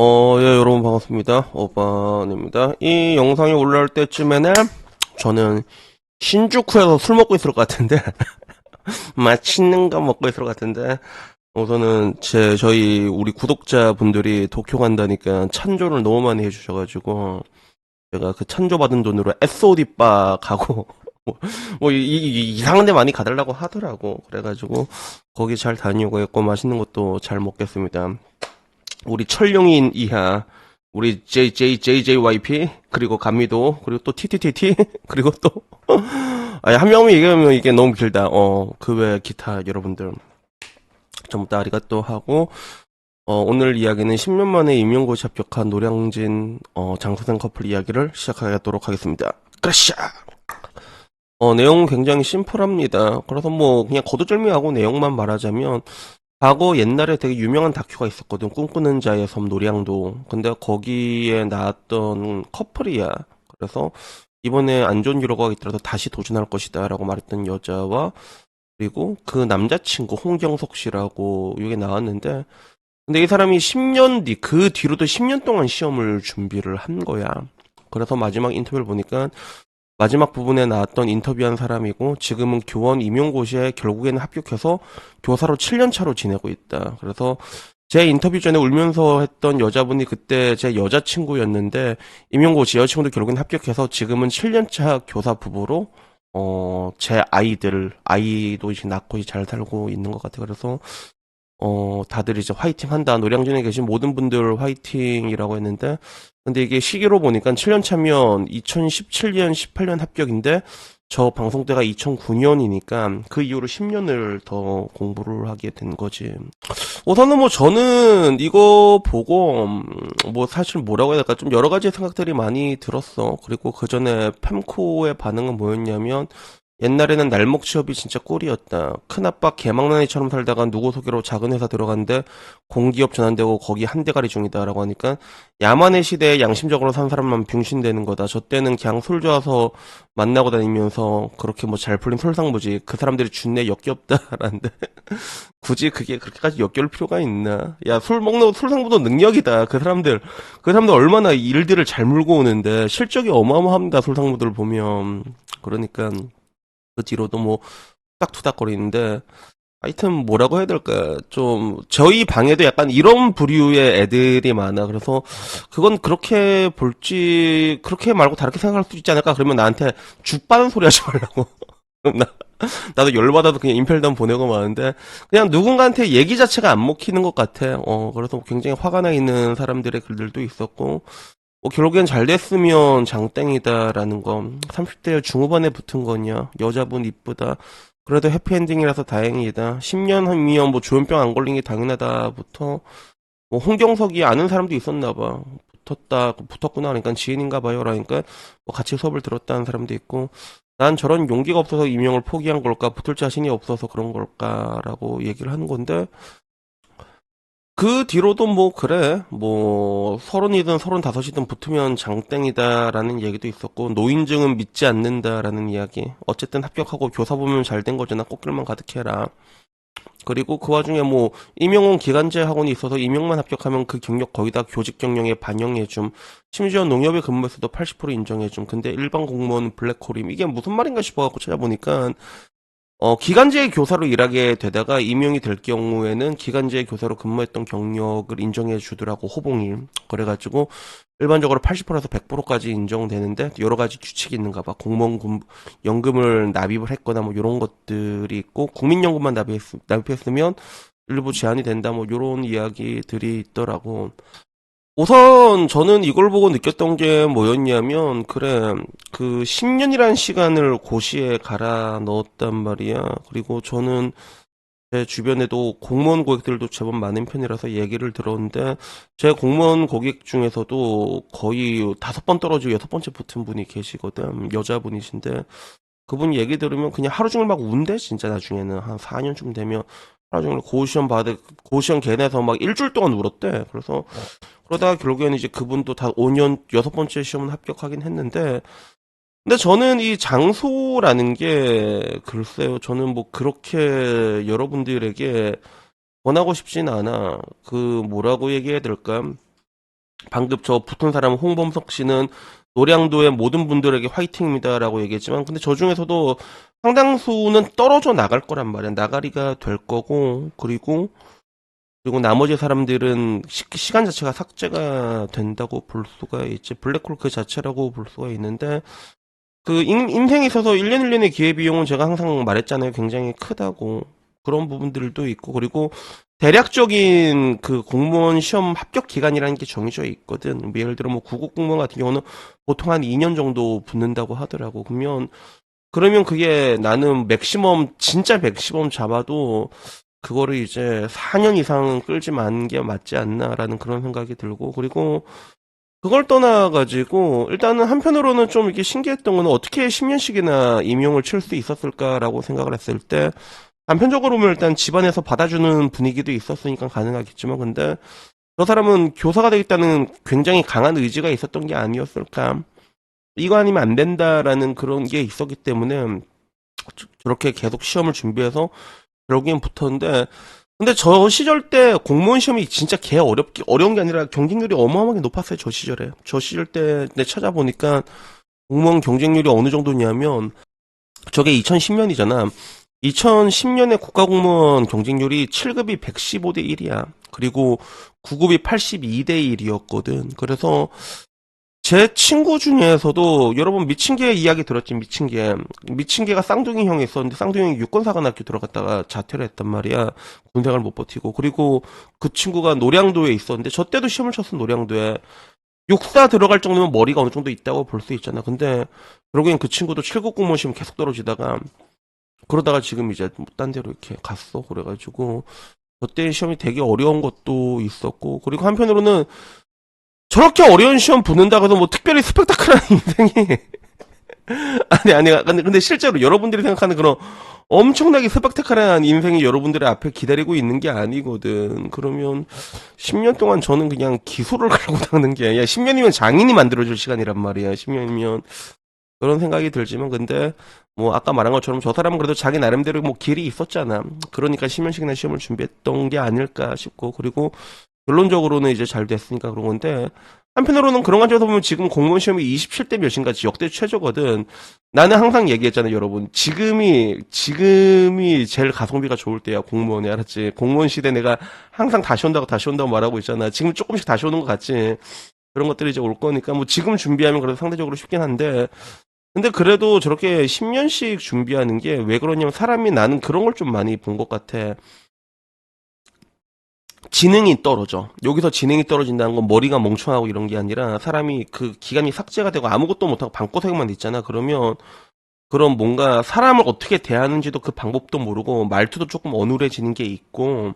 어, 예, 여러분 반갑습니다. 오반입니다. 이 영상이 올라올 때쯤에는 저는 신주쿠에서 술 먹고 있을 것 같은데, 맛있는 거 먹고 있을 것 같은데, 우선은 제, 저희, 우리 구독자 분들이 도쿄 간다니까 찬조를 너무 많이 해주셔가지고, 제가 그 찬조 받은 돈으로 SOD바 가고, 뭐, 뭐, 이, 이, 이상한 데 많이 가달라고 하더라고. 그래가지고, 거기 잘 다녀오고 있고, 맛있는 것도 잘 먹겠습니다. 우리 철룡인 이하, 우리 JJJJYP, 그리고 감미도, 그리고 또 TTTT, 그리고 또, 아니, 한 명만 얘기하면 이게 너무 길다. 어, 그 외 기타 여러분들. 전부 다 아리가또 하고, 어, 오늘 이야기는 10년 만에 임용고시 합격한 노량진, 어, 장소생 커플 이야기를 시작하도록 하겠습니다. 그라샤! 어, 내용은 굉장히 심플합니다. 그래서 뭐, 그냥 거두절미하고 내용만 말하자면, 과거 옛날에 되게 유명한 다큐가 있었거든. 꿈꾸는 자의 섬 노량도. 근데 거기에 나왔던 커플이야. 그래서 이번에 안 좋은 결과가 있더라도 다시 도전할 것이다. 라고 말했던 여자와 그리고 그 남자친구 홍경석 씨라고 이게 나왔는데 근데 이 사람이 10년 뒤, 그 뒤로도 10년 동안 시험을 준비를 한 거야. 그래서 마지막 인터뷰를 보니까 마지막 부분에 나왔던 인터뷰한 사람이고 지금은 교원 임용고시에 결국에는 합격해서 교사로 7년 차로 지내고 있다. 그래서 제 인터뷰 전에 울면서 했던 여자분이 그때 제 여자친구였는데 임용고시 여자친구도 결국엔 합격해서 지금은 7년 차 교사 부부로 어, 제 아이들, 아이도 이제 낳고 잘 살고 있는 것 같아요. 그래서 어, 다들 이제 화이팅 한다. 노량진에 계신 모든 분들 화이팅이라고 했는데, 근데 이게 시기로 보니까 7년 차면 2017년, 18년 합격인데, 저 방송 때가 2009년이니까 그 이후로 10년을 더 공부를 하게 된 거지. 우선은 뭐 저는 이거 보고, 음, 뭐 사실 뭐라고 해야 될까, 좀 여러 가지 생각들이 많이 들었어. 그리고 그 전에 팸코의 반응은 뭐였냐면, 옛날에는 날목 취업이 진짜 꿀이었다. 큰아빠 개망나니처럼 살다가 누구 소개로 작은 회사 들어갔는데 공기업 전환되고 거기 한 대가리 중이다 라고 하니까 야만의 시대에 양심적으로 산 사람만 병신되는 거다. 저 때는 그냥 술 좋아서 만나고 다니면서 그렇게 뭐 잘 풀린 솔상무지. 그 사람들이 준내 역겹다 라는데 굳이 그게 그렇게까지 역겨울 필요가 있나? 야, 술 먹는 술상무도 능력이다. 그 사람들 그 사람들 얼마나 일들을 잘 물고 오는데 실적이 어마어마합니다. 솔상무들 보면 그러니까. 그 뒤로도 뭐 투닥투닥거리는데 하여튼 뭐라고 해야 될까? 좀 저희 방에도 약간 이런 부류의 애들이 많아. 그래서 그건 그렇게 볼지 그렇게 말고 다르게 생각할 수 있지 않을까? 그러면 나한테 죽 빠는 소리 하지 말라고. 나 나도 열받아도 그냥 인펠담 보내고 마는데 그냥 누군가한테 얘기 자체가 안 먹히는 것 같아. 어 그래서 굉장히 화가 나 있는 사람들의 글들도 있었고 뭐 결국엔 잘 됐으면 장땡이다라는 거 30대 중후반에 붙은 거냐 여자분 이쁘다 그래도 해피엔딩이라서 다행이다. 10년 후면 뭐 조현병 안 걸린 게 당연하다부터 뭐 홍경석이 아는 사람도 있었나 봐. 붙었다 붙었구나 그러니까 지인인가 봐요 라니까 뭐 같이 수업을 들었다는 사람도 있고 난 저런 용기가 없어서 임용을 포기한 걸까 붙을 자신이 없어서 그런 걸까라고 얘기를 하는 건데 그 뒤로도 뭐 그래 뭐 서른이든 서른다섯이든 붙으면 장땡이다라는 얘기도 있었고 노인증은 믿지 않는다라는 이야기 어쨌든 합격하고 교사 보면 잘 된 거잖아 꽃길만 가득해라. 그리고 그 와중에 뭐 임용은 기간제 학원이 있어서 임용만 합격하면 그 경력 거의 다 교직 경영에 반영해줌 심지어 농협에 근무했어도 80% 인정해줌. 근데 일반 공무원 블랙홀임. 이게 무슨 말인가 싶어갖고 찾아보니까 어, 기간제 교사로 일하게 되다가 임용이 될 경우에는 기간제 교사로 근무했던 경력을 인정해 주더라고, 호봉이. 그래가지고, 일반적으로 80%에서 100%까지 인정되는데, 여러 가지 규칙이 있는가 봐. 공무원 금- 연금을 납입을 했거나, 뭐, 요런 것들이 있고, 국민연금만 납입했, 납입했으면, 일부 제한이 된다, 뭐, 요런 이야기들이 있더라고. 우선 저는 이걸 보고 느꼈던 게 뭐였냐면 그래 그 10년이란 시간을 고시에 갈아 넣었단 말이야. 그리고 저는 제 주변에도 공무원 고객들도 제법 많은 편이라서 얘기를 들었는데 제 공무원 고객 중에서도 거의 다섯 번 떨어지고 여섯 번째 붙은 분이 계시거든. 여자분이신데 그분 얘기 들으면 그냥 하루 종일 막 운대 진짜 나중에는 한 4년쯤 되면 종일 고시원 받을 고시원 걔네서 막 일주일 동안 울었대. 그래서 그러다가 결국에는 이제 그분도 다 5년 여섯 번째 시험은 합격하긴 했는데 근데 저는 이 장소라는 게 글쎄요 저는 뭐 그렇게 여러분들에게 권하고 싶진 않아 그 뭐라고 얘기해야 될까 방금 저 붙은 사람 홍범석 씨는 노량도의 모든 분들에게 화이팅입니다라고 얘기했지만 근데 저 중에서도 상당수는 떨어져 나갈 거란 말이야. 나가리가 될 거고 그리고 그리고 나머지 사람들은 시, 간 자체가 삭제가 된다고 볼 수가 있지. 블랙홀 그 자체라고 볼 수가 있는데 그 인, 인생에 있어서 1년 1년의 기회비용은 제가 항상 말했잖아요. 굉장히 크다고. 그런 부분들도 있고 그리고 대략적인 그 공무원 시험 합격 기간이라는 게 정해져 있거든. 뭐 예를 들어 뭐 구급 공무원 같은 경우는 보통 한 2년 정도 붙는다고 하더라고. 그러면 그러면 그게 나는 맥시멈 진짜 맥시멈 잡아도 그거를 이제 4년 이상 끌지 마는 게 맞지 않나라는 그런 생각이 들고 그리고 그걸 떠나가지고 일단은 한편으로는 좀 이게 신기했던 거는 어떻게 10년씩이나 임용을 칠 수 있었을까라고 생각을 했을 때 단편적으로 보면 일단 집안에서 받아주는 분위기도 있었으니까 가능하겠지만 근데 저 사람은 교사가 되겠다는 굉장히 강한 의지가 있었던 게 아니었을까? 이거 아니면 안 된다라는 그런 게 있었기 때문에 저렇게 계속 시험을 준비해서 결국엔 붙었는데 근데 저 시절 때 공무원 시험이 진짜 개 어렵기 어려운 게 아니라 경쟁률이 어마어마하게 높았어요 저 시절에. 저 시절 때내 찾아보니까 공무원 경쟁률이 어느 정도냐면 저게 2010년이잖아 2010년에 국가공무원 경쟁률이 7급이 115대 1이야. 그리고 9급이 82대 1이었거든. 그래서 제 친구 중에서도 여러분 미친 개 이야기 들었지 미친 개. 미친 개가 쌍둥이 형이 있었는데 쌍둥이 형이 육군사관학교 들어갔다가 자퇴를 했단 말이야. 군생활 못 버티고. 그리고 그 친구가 노량도에 있었는데 저 때도 시험을 쳤어 노량도에. 육사 들어갈 정도면 머리가 어느 정도 있다고 볼 수 있잖아. 근데 결국엔 그 친구도 7급 공무원 시험 계속 떨어지다가 그러다가 지금 이제 딴 데로 이렇게 갔어. 그래가지고 그때 시험이 되게 어려운 것도 있었고 그리고 한편으로는 저렇게 어려운 시험 붙는다고 해도 뭐 특별히 스펙타클한 인생이 아니 아니 근데, 근데 실제로 여러분들이 생각하는 그런 엄청나게 스펙타클한 인생이 여러분들의 앞에 기다리고 있는 게 아니거든. 그러면 10년 동안 저는 그냥 기소를 갈고 닦는 게 아니야. 10년이면 장인이 만들어줄 시간이란 말이야. 10년이면 그런 생각이 들지만 근데 뭐 아까 말한 것처럼 저 사람은 그래도 자기 나름대로 뭐 길이 있었잖아 그러니까 10년씩이나 시험을 준비했던 게 아닐까 싶고 그리고 결론적으로는 이제 잘 됐으니까 그런 건데 한편으로는 그런 관점에서 보면 지금 공무원 시험이 27대 몇인가 역대 최저거든. 나는 항상 얘기했잖아요, 여러분. 지금이 지금이 제일 가성비가 좋을 때야, 공무원이 알았지. 공무원 시대 내가 항상 다시 온다고 다시 온다고 말하고 있잖아. 지금 조금씩 다시 오는 것 같지. 그런 것들이 이제 올 거니까 뭐 지금 준비하면 그래도 상대적으로 쉽긴 한데 근데 그래도 저렇게 10년씩 준비하는 게 왜 그러냐면 사람이 나는 그런 걸 좀 많이 본 것 같아. 지능이 떨어져. 여기서 지능이 떨어진다는 건 머리가 멍청하고 이런 게 아니라 사람이 그 기간이 삭제가 되고 아무것도 못하고 방구석에만 있잖아. 그러면 그런 뭔가 사람을 어떻게 대하는지도 그 방법도 모르고 말투도 조금 어눌해지는 게 있고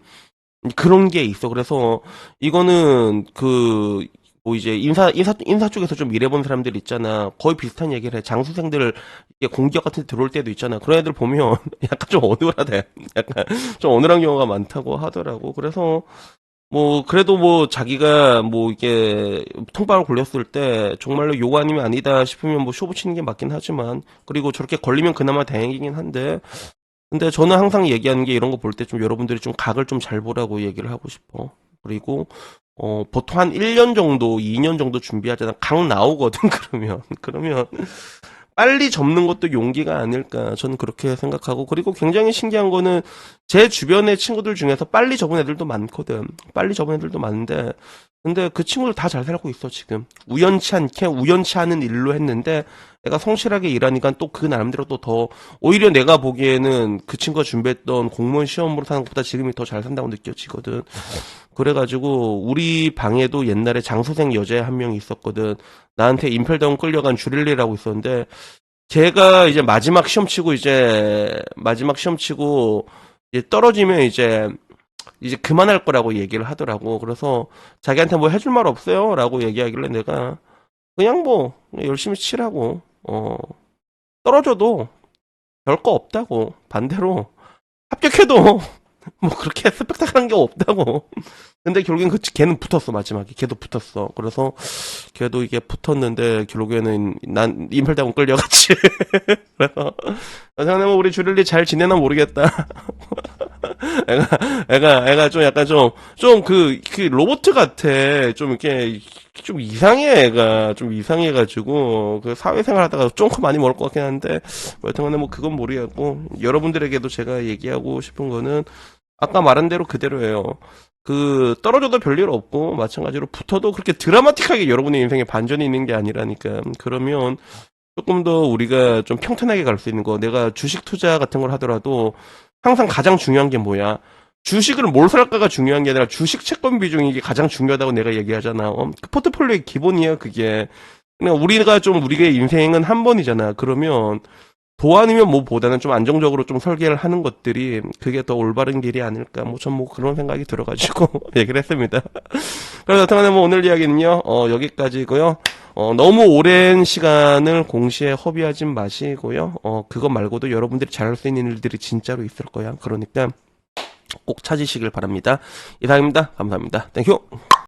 그런 게 있어. 그래서 이거는 그 뭐 이제 인사 인사 인사 쪽에서 좀 일해본 사람들 있잖아. 거의 비슷한 얘기를 해. 장수생들 이게 공기업 같은 데 들어올 때도 있잖아. 그런 애들 보면 약간 좀 어눌하대. 약간 좀 어눌한 경우가 많다고 하더라고. 그래서 뭐 그래도 뭐 자기가 뭐 이게 통방을 걸렸을 때 정말로 요거 아니면 아니다 싶으면 뭐 쇼부 치는 게 맞긴 하지만 그리고 저렇게 걸리면 그나마 다행이긴 한데 근데 저는 항상 얘기하는 게 이런 거 볼 때 좀 여러분들이 좀 각을 좀 잘 보라고 얘기를 하고 싶어. 그리고 어 보통 한 1년 정도, 2년 정도 준비하잖아. 각 나오거든 그러면. 그러면 빨리 접는 것도 용기가 아닐까 저는 그렇게 생각하고 그리고 굉장히 신기한 거는 제 주변의 친구들 중에서 빨리 접은 애들도 많거든. 빨리 접은 애들도 많은데. 근데 그 친구들 다 잘 살고 있어 지금. 우연치 않게 우연치 않은 일로 했는데 내가 성실하게 일하니까 또 그 나름대로 또 더 오히려 내가 보기에는 그 친구가 준비했던 공무원 시험으로 사는 것보다 지금이 더 잘 산다고 느껴지거든. 그래가지고 우리 방에도 옛날에 장수생 여자 한 명이 있었거든. 나한테 임펠다운 끌려간 주릴리라고 있었는데 걔가 이제 마지막 시험 치고 이제 마지막 시험 치고 이제 떨어지면 이제 이제 그만할 거라고 얘기를 하더라고. 그래서 자기한테 뭐 해줄 말 없어요? 라고 얘기하길래 내가 그냥 뭐 열심히 치라고 어 떨어져도 별거 없다고 반대로 합격해도 뭐 그렇게 스펙타클한 게 없다고. 근데 결국엔 그 걔는 붙었어 마지막에 걔도 붙었어. 그래서 걔도 이게 붙었는데 결국에는 난 임펠당은 끌려갔지. 그래서 생각해보면 우리 주릴리 잘 지내나 모르겠다. 애가 애가 애가 좀 약간 좀좀그그 로봇 같아. 좀 이렇게 좀 이상해 애가 좀 이상해가지고 그 사회생활 하다가 쫑커 많이 먹을 것 같긴 한데 뭐 여튼간에 뭐 그건 모르겠고 여러분들에게도 제가 얘기하고 싶은 거는 아까 말한 대로 그대로예요. 그 떨어져도 별일 없고 마찬가지로 붙어도 그렇게 드라마틱하게 여러분의 인생에 반전이 있는 게 아니라니까. 그러면 조금 더 우리가 좀 평탄하게 갈 수 있는 거 내가 주식 투자 같은 걸 하더라도 항상 가장 중요한 게 뭐야? 주식을 뭘 살까가 중요한 게 아니라 주식 채권 비중이 가장 중요하다고 내가 얘기하잖아. 어, 그 포트폴리오의 기본이야 그게. 그냥 우리가 좀 우리의 인생은 한 번이잖아. 그러면 도 아니면 뭐보다는 좀 안정적으로 좀 설계를 하는 것들이 그게 더 올바른 길이 아닐까 뭐전뭐 그런 생각이 들어가지고 얘기를 했습니다. 그래서 여튼간에 뭐 오늘 이야기는요 어 여기까지고요. 어 너무 오랜 시간을 공시에 허비하진 마시고요. 어 그거 말고도 여러분들이 잘할 수 있는 일들이 진짜로 있을 거야. 그러니까 꼭 찾으시길 바랍니다. 이상입니다. 감사합니다. 땡큐.